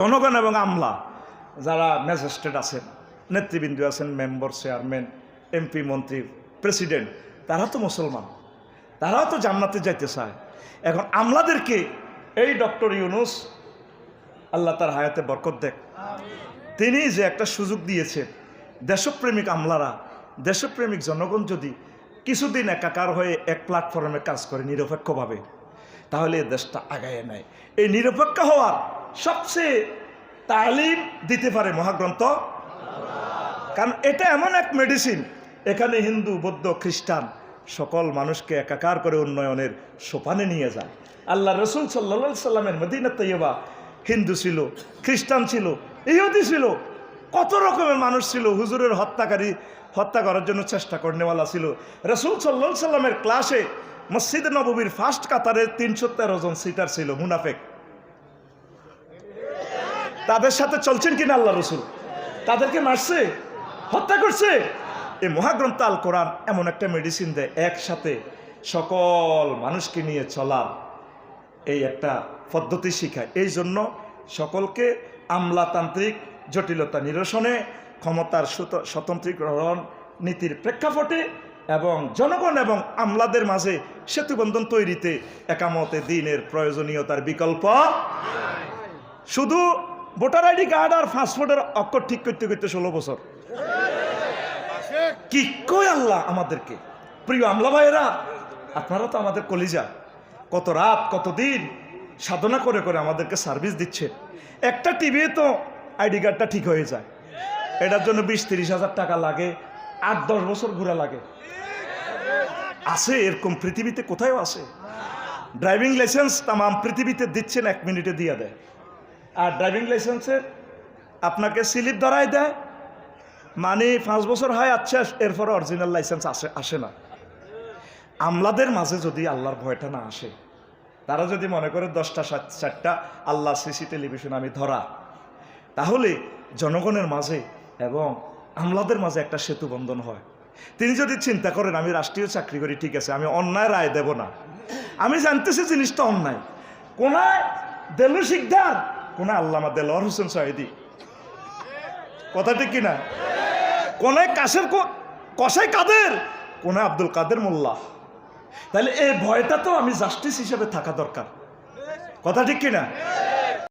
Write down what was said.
জনগণ এবং আমলা যারা ম্যাজিস্ট্রেট আছেন, নেতৃবৃন্দ আছেন, member, chairman, MP, minister, president, তারা তো মুসলমান। তারাও তো জান্নাতে যাইতে চায়। এখন আমলাদেরকে এই ডক্টর ইউনুস আল্লাহ তার হায়াতে বরকত দেখ। তিনি যে একটা সুযোগ দিয়েছেন, দেশপ্রেমিক আমলারা, দেশপ্রেমিক জনগণ যদি কিছুদিন একাকার হয়ে এক প্ল্যাটফর্মে কাজ করে নিরপেক্ষভাবে, তাহলে দেশটা আগায় নেয়। এই নিরপেক্ষ হওয়ার সবচেয়ে তালিম দিতে পারে মহাগ্রন্থ? কারণ এটা এমন এক মেডিসিন এখানে হিন্দু, বৌদ্ধ, খ্রিস্টান সকল মানুষকে একাকার করে উন্নয়নের সোপানে নিয়ে যায়। আল্লাহ রসুল সাল্লা সাল্লামের মদিনা তৈবা হিন্দু ছিল, খ্রিস্টান ছিল, ইহুদি ছিল, কত রকমের মানুষ ছিল, হুজুরের হত্যাকারী হত্যা করার জন্য চেষ্টা করনেওয়ালা ছিল। রসুল সাল্লা সাল্লামের ক্লাসে মসজিদ নববীর ফার্স্ট কাতারে তিনশো তেরো জন সিটার ছিল, মুনাফেক। তাদের সাথে চলছেন কিনা আল্লাহ রসুল? তাদেরকে মারছে? হত্যা করছে? এই মহাগ্রন্থ আল কোরআন এমন একটা মেডিসিন দেয়, একসাথে সকল মানুষকে নিয়ে চলার এই একটা পদ্ধতি শিখায়। এই জন্য সকলকে আমলাতান্ত্রিক জটিলতা নিরসনে ক্ষমতার স্বতন্ত্রীকরণ নীতির প্রেক্ষাপটে এবং জনগণ এবং আমলাদের মাঝে সেতুবন্ধন তৈরিতে একামতে দিনের প্রয়োজনীয়তার বিকল্প শুধু ভোটার আইডি কার্ড আর পাসপোর্টের অক্ষর ঠিক করতে করতে ষোলো বছর। কি কই আল্লাহ আমাদেরকে? প্রিয় আমলা ভাইয়েরা, আপনারা তো আমাদের কলিজা। কত রাত, কত দিন সাধনা করে করে আমাদেরকে সার্ভিস দিচ্ছে। একটা টিভি তো আইডি কার্ডটা ঠিক হয়ে যায়। এটার জন্য বিশ, তিরিশ হাজার টাকা লাগে, আট, দশ বছর ঘুরা লাগে। আছে, এরকম পৃথিবীতে কোথাও আছে। ড্রাইভিং লাইসেন্স তামাম পৃথিবীতে দিচ্ছেন, এক মিনিটে দিয়ে দেয়। আর ড্রাইভিং লাইসেন্সের আপনাকে স্লিপ ধরাই দেয়। মানে পাঁচ বছর হয় আচ্ছা এরপর অরিজিনাল লাইসেন্স আসে আসে না। আমলাদের মাঝে যদি আল্লাহর ভয়টা না আসে, তারা যদি মনে করে দশটা, সাত- চারটা আল্লাহ সিসি টেলিভিশন আমি ধরা, তাহলে জনগণের মাঝে এবং আমলাদের মাঝে একটা সেতু বন্ধন হয়। তিনি যদি চিন্তা করেন, আমি রাষ্ট্রীয় চাকরি করি, ঠিক আছে, আমি অন্যায় রায় দেব না। আমি জানতেছি জিনিসটা অন্যায়। কোনায় দেলু শিকদার কোনায় আল্লামা দেলোয়ার হোসেন সাহেদি? কথা ঠিক কিনা? কোনায় কাশের কো- কসাই কাদের? কোনায় আব্দুল কাদের মোল্লা? তাহলে এই ভয়টা তো আমি জাস্টিস হিসেবে থাকা দরকার। কথা ঠিক কিনা?